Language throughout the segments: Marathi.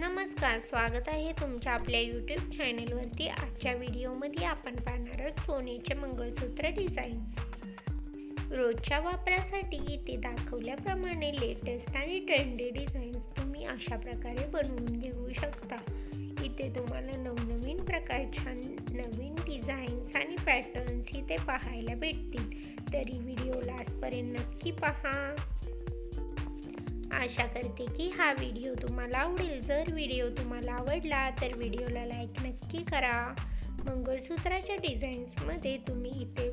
नमस्कार स्वागत आहे तुमच्या आपल्या यूट्यूब चॅनलवरती आजच्या व्हिडिओमध्ये आपण पाहणार आहोत सोन्याचे मंगळसूत्र डिझाईन्स रोजच्या वापरासाठी इथे दाखवल्याप्रमाणे लेटेस्ट आणि ट्रेंडी डिझाईन्स तुम्ही अशा प्रकारे बनवून घेऊ शकता. इथे तुम्हाला नवनवीन प्रकारच्या नवीन डिझाईन्स आणि पॅटर्न्स इथे पाहायला भेटतील. तरी व्हिडिओ लास्टपर्यंत नक्की पहा. आशा करते की हा व्हिडिओ तुम्हाला आवडेल. जर व्हिडिओ तुम्हाला आवडला तर व्हिडिओला लाईक नक्की करा. मंगळसूत्राच्या डिझाईन्समध्ये तुम्ही इथे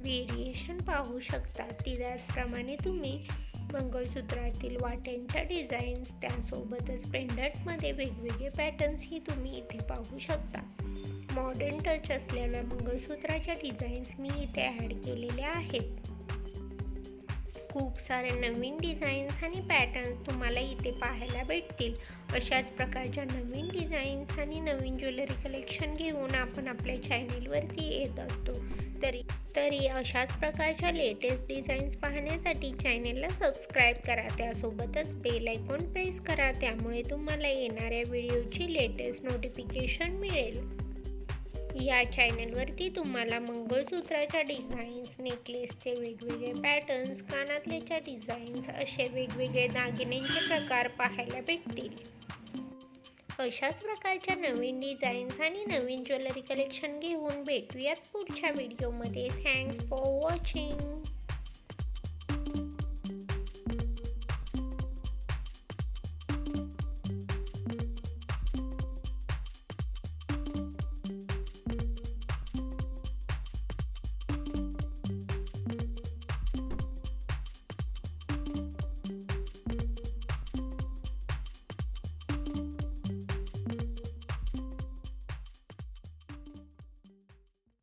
व्हेरिएशन पाहू शकता. त्याचप्रमाणे तुम्ही मंगळसूत्रातील वाट्यांच्या डिझाईन्स त्यासोबतच पेंडंटमध्ये वेगवेगळे पॅटर्न्सही तुम्ही इथे पाहू शकता. मॉडर्न टच असलेल्या मंगळसूत्राच्या डिझाईन्स मी इथे ॲड केलेल्या आहेत. खूप सारे नवीन डिझाईन्स आणि पॅटर्न्स तुम्हाला इथे पाहायला भेटतील. अशाच प्रकारच्या नवीन डिझाईन्स आणि नवीन ज्वेलरी कलेक्शन घेऊन आपण आपल्या चॅनेलवरती येत असतो. तरी तरी अशाच प्रकारच्या लेटेस्ट डिझाईन्स पाहण्यासाठी चॅनेलला सबस्क्राईब करा. त्यासोबतच बेल आयकॉन प्रेस करा. त्यामुळे तुम्हाला येणाऱ्या व्हिडिओची लेटेस्ट नोटिफिकेशन मिळेल. या चॅनलवरती तुम्हाला मंगळसूत्राच्या डिझाईन्स नेकलेसचे वेगवेगळे पॅटर्न्स कानातलेच्या डिझाईन्स असे वेगवेगळे दागिन्यांचे प्रकार पाहायला भेटतील. अशाच प्रकारच्या नवीन डिझाईन्स आणि नवीन ज्वेलरी कलेक्शन घेऊन भेटूयात पुढच्या व्हिडिओमध्ये थँक्स फॉर वॉचिंग